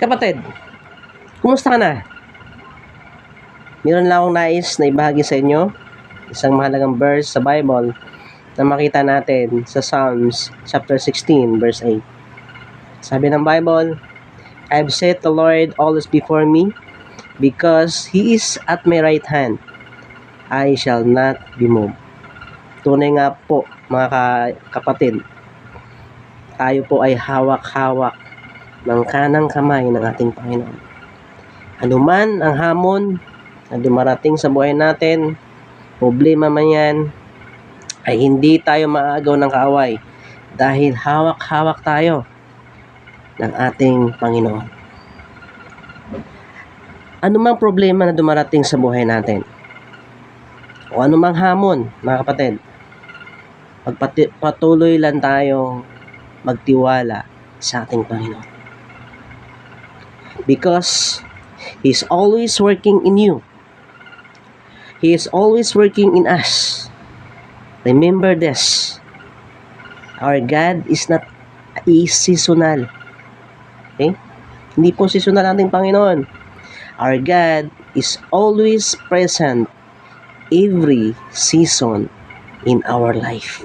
Kapatid, kumusta ka na? Meron lang akong nais na ibahagi sa inyo, isang mahalagang verse sa Bible na makita natin sa Psalms chapter 16 verse 8. Sabi ng Bible, I've set the Lord always before me because He is at my right hand. I shall not be moved. Tunay nga po mga ka- kapatid, tayo po ay hawak-hawak ng kanang kamay ng ating Panginoon. Anuman ang hamon na dumarating sa buhay natin, problema man yan, ay hindi tayo maagaw ng kaaway dahil hawak-hawak tayo ng ating Panginoon. Anumang problema na dumarating sa buhay natin, o anumang hamon, mga kapatid, magpati- patuloy lang tayong magtiwala sa ating Panginoon. Because He's always working in you. He is always working in us. Remember this. Our God is not a seasonal. Okay? Hindi po seasonal ating Panginoon. Our God is always present every season in our life.